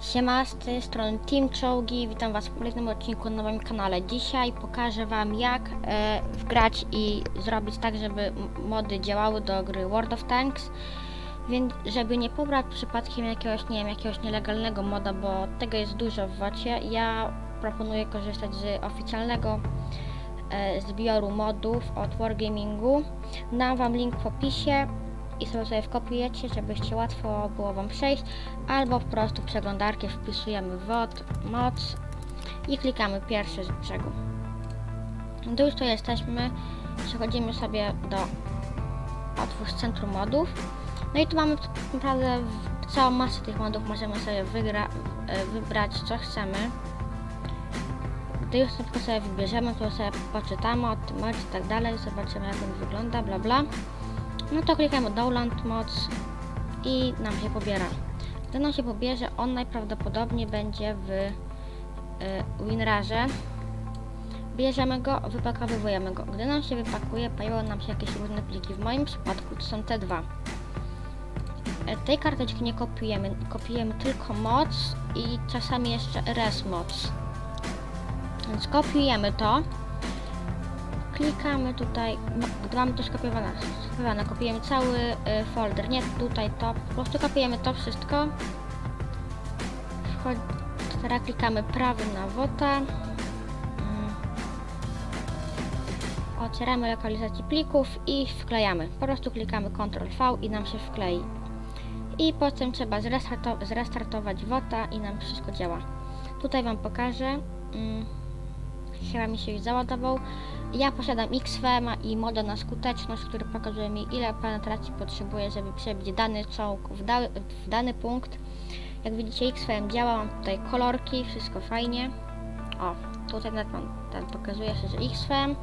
Siema, z tej strony Team Czołgi, witam was w kolejnym odcinku na moim kanale. Dzisiaj pokażę wam jak e, wgrać i zrobić tak, żeby mody działały do gry World of Tanks. Więc żeby nie pobrać przypadkiem jakiegoś, nie wiem, jakiegoś nielegalnego moda, bo tego jest dużo w wocie, ja proponuję korzystać z oficjalnego e, zbioru modów od Wargamingu. Dam wam link w opisie i sobie sobie wkopiujecie, żebyście łatwo było wam przejść, albo po prostu w przeglądarkę wpisujemy WOD, moc i klikamy pierwszy z brzegu. Gdy już tu jesteśmy, przechodzimy sobie do otwórz centrum modów. No i tu mamy naprawdę całą masę tych modów, możemy sobie wygra, e, wybrać co chcemy. Gdy już sobie wybierzemy, to sobie poczytamy o tym i tak dalej, zobaczymy jak on wygląda, bla bla. No to klikamy download moc i nam się pobiera. Gdy nam się pobierze, on najprawdopodobniej będzie w y, WinRarze. Bierzemy go, wypakowujemy go. Gdy nam się wypakuje, pojawią nam się jakieś różne pliki. W moim przypadku to są te dwa. E, Tej karteczki nie kopiujemy, kopiujemy tylko moc i czasami jeszcze res moc. Więc kopiujemy to klikamy tutaj, mamy to skopiowane, skopiowane kopiujemy cały y, folder, nie tutaj to, po prostu kopiujemy to wszystko. Wchodzi, teraz klikamy prawym na WOTA. Mm. Otwieramy lokalizację plików i wklejamy. Po prostu klikamy Ctrl V i nam się wklei. I potem trzeba zrestarto- zrestartować WOTA i nam wszystko działa. Tutaj Wam pokażę. Chyba mi się już załadował. Ja posiadam XFM i modę na skuteczność, który pokazuje mi ile penetracji potrzebuję, żeby przebić dany czołg w, da w dany punkt. Jak widzicie XFM działa, mam tutaj kolorki, wszystko fajnie. O, tutaj nawet mam, ten pokazuje się, że XFM.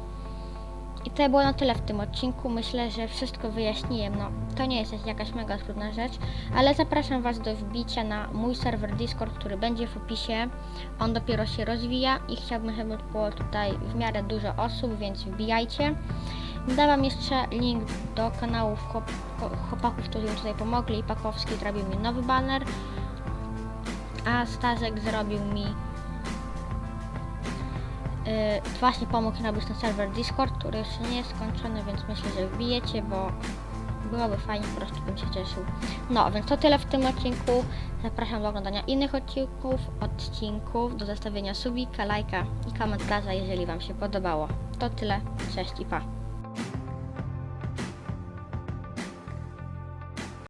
I to było na tyle w tym odcinku. Myślę, że wszystko wyjaśniłem. No, to nie jest jakaś mega trudna rzecz, ale zapraszam Was do wbicia na mój serwer Discord, który będzie w opisie. On dopiero się rozwija i chciałbym, żeby było tutaj w miarę dużo osób, więc wbijajcie. Dałam jeszcze link do kanałów chłop, chłopaków, którzy mi tutaj pomogli. Pakowski zrobił mi nowy banner, a Stazek zrobił mi właśnie pomógł robić ten serwer Discord, który jeszcze nie jest skończony, więc myślę, że wbijecie, bo byłoby fajnie, po prostu bym się cieszył. No, więc to tyle w tym odcinku. Zapraszam do oglądania innych odcinków, odcinków, do zostawienia subika, lajka i komentarza, jeżeli Wam się podobało. To tyle, cześć i pa.